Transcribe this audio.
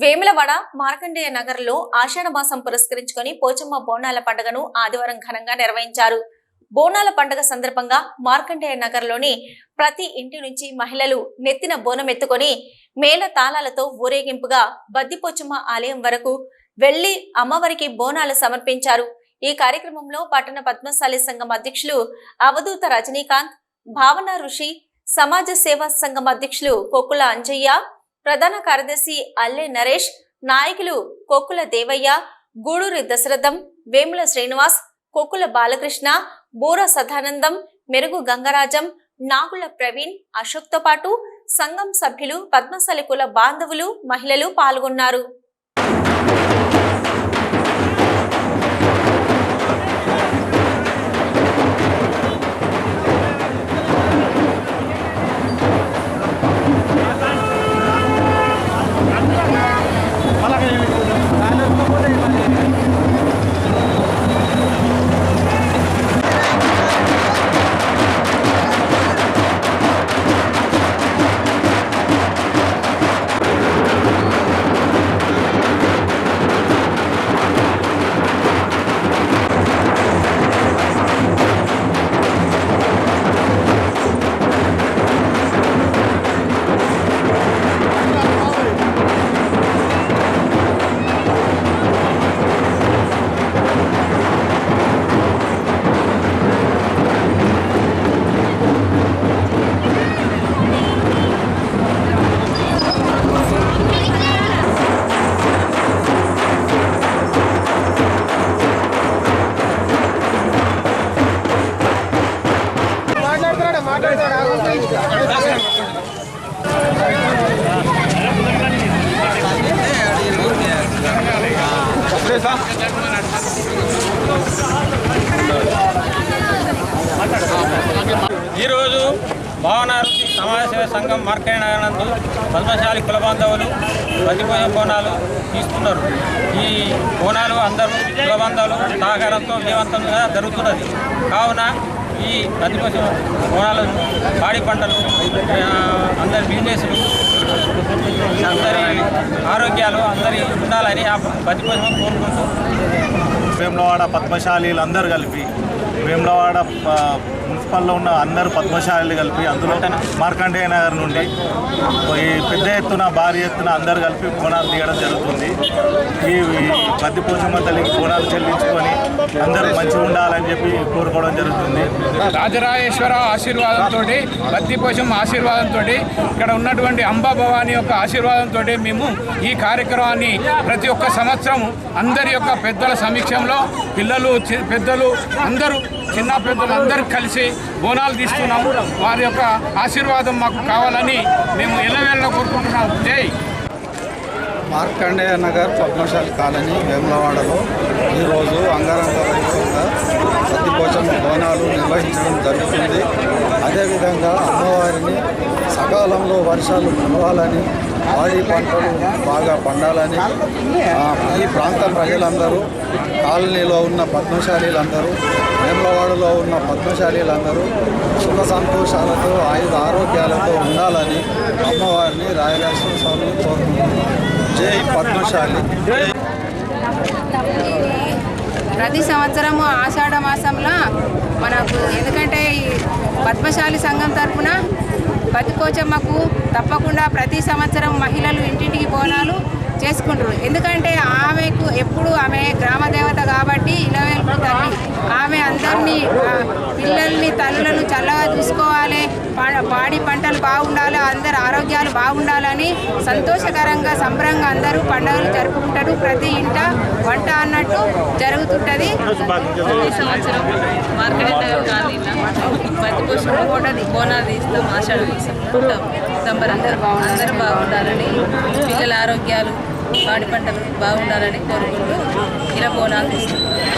వేములవాడ మార్కండేయ నగర్లో ఆషాఢ మాసం పురస్కరించుకొని పోచమ్మ బోనాల పండుగను ఆదివారం ఘనంగా నిర్వహించారు. బోనాల పండుగ సందర్భంగా మార్కండేయ నగర్లోని ప్రతి ఇంటి నుంచి మహిళలు నెత్తిన బోనం ఎత్తుకొని మేళ తాళాలతో ఊరేగింపుగా బద్దిపోచమ్మ ఆలయం వరకు వెళ్ళి అమ్మవారికి బోనాలు సమర్పించారు. ఈ కార్యక్రమంలో పట్టణ పద్మశాలి సంఘం అధ్యక్షులు అవధూత రజనీకాంత్ భావన ఋషి సమాజ సేవా సంఘం అధ్యక్షులు కొక్కుల అంజయ్య ప్రధాన కార్యదర్శి అల్లె నరేష్ నాయకులు కొక్కుల దేవయ్య గూడూరి దశరథం వేముల శ్రీనివాస్ కొక్కుల బాలకృష్ణ బూర సదానందం మెరుగు గంగరాజం నాగుల ప్రవీణ్ అశోక్తో పాటు సంఘం సభ్యులు పద్మశలి కుల బాంధవులు మహిళలు పాల్గొన్నారు. ఈరోజు భావనారుతి సమాజ సేవ సంఘం మార్కెట్ పద్మశాలి కుల బాంధవులు ప్రతిపోయే బోనాలు తీస్తున్నారు ఈ బోనాలు అందరూ కుల బాంధవులు సహకారంతో విజయవంతంగా జరుగుతున్నది. కావున ఈ ప్రతిపోష బోనాలు పాడి పంటలు అందరి బిజినెస్లు అందరి ఆరోగ్యాలు అందరి ఉండాలని ఆ ప్రతిపోషం కోరుకుంటూ. వేములవాడ పద్మశాలీలు అందరూ కలిపి వేములవాడ మున్సిపల్లో ఉన్న అందరు పద్మశాలీలు కలిపి అందులో మార్కండేయ నగర్ నుండి ఈ పెద్ద ఎత్తున భారీ ఎత్తున అందరు కలిపి బోనాలు తీయడం జరుగుతుంది. ఈ ఈ పోషమ్మ తల్లికి బోనాలు చెల్లించుకొని అందరూ మంచిగా ఉండాలని చెప్పి కోరుకోవడం జరుగుతుంది. రాజరాజేశ్వర ఆశీర్వాదంతో బత్తిపోషం ఆశీర్వాదంతో ఇక్కడ ఉన్నటువంటి అంబా భవాని యొక్క ఆశీర్వాదంతో మేము ఈ కార్యక్రమాన్ని ప్రతి ఒక్క సంవత్సరం అందరి యొక్క పెద్దల సమీక్షంలో పిల్లలు పెద్దలు అందరూ చిన్న పెద్దలు అందరూ కలిసి బోనాలు తీస్తున్నాము. వారి యొక్క ఆశీర్వాదం మాకు కావాలని మేము ఎల్లవేళ్ళ కోరుకుంటున్నాం జై! మార్కండేయ నగర్ పద్మశాలి కాలనీ వేములవాడలో ఈరోజు అంగరంగ వైభవంగా కోసం బోనాలు నిర్వహించడం జరుగుతుంది. అదేవిధంగా అమ్మవారిని సకాలంలో వర్షాలు కురవాలని పాడి పంటలు బాగా పండాలని ఈ ప్రాంత ప్రజలందరూ కాలనీలో ఉన్న పద్మశాలీలందరూ వేములవాడలో ఉన్న పద్మశాలీలందరూ సుఖ సంతోషాలతో ఆయుధ ఆరోగ్యాలతో ఉండాలని అమ్మవారిని రాయలక్ష్మి స్వామిని కోరుకుంటున్నాను జై పద్మశాలి. ప్రతి సంవత్సరము ఆషాఢ మాసంలో మనకు ఎందుకంటే ఈ పద్మశాలి సంఘం తరఫున బతుకోచమ్మకు తప్పకుండా ప్రతి సంవత్సరం మహిళలు ఇంటింటికి బోనాలు చేసుకుంటారు. ఎందుకంటే ఆమెకు ఎప్పుడు ఆమె గ్రామ దేవత కాబట్టి ఇలవేల్పు తల్లి. ఆమె అందరినీ పిల్లల్ని తల్లులను చల్లగా చూసుకోవాలి పాడి పంటలు బాగుండాలి అందరు ఆరోగ్యాలు బాగుండాలని సంతోషకరంగా సంబరంగా అందరూ పండుగలు జరుపుకుంటారు. ప్రతి ఇంట వంట అన్నట్టు జరుగుతుంటది. సంవత్సరం మార్కెట్ నగర్ కూడా బోనాలు తీస్తాం ఆషాఢ అందరూ బాగుండాలని పిల్లల ఆరోగ్యాలు పాడి పంటలు బాగుండాలని కోరుకుంటూ ఇలా బోనాలు తీస్తాం.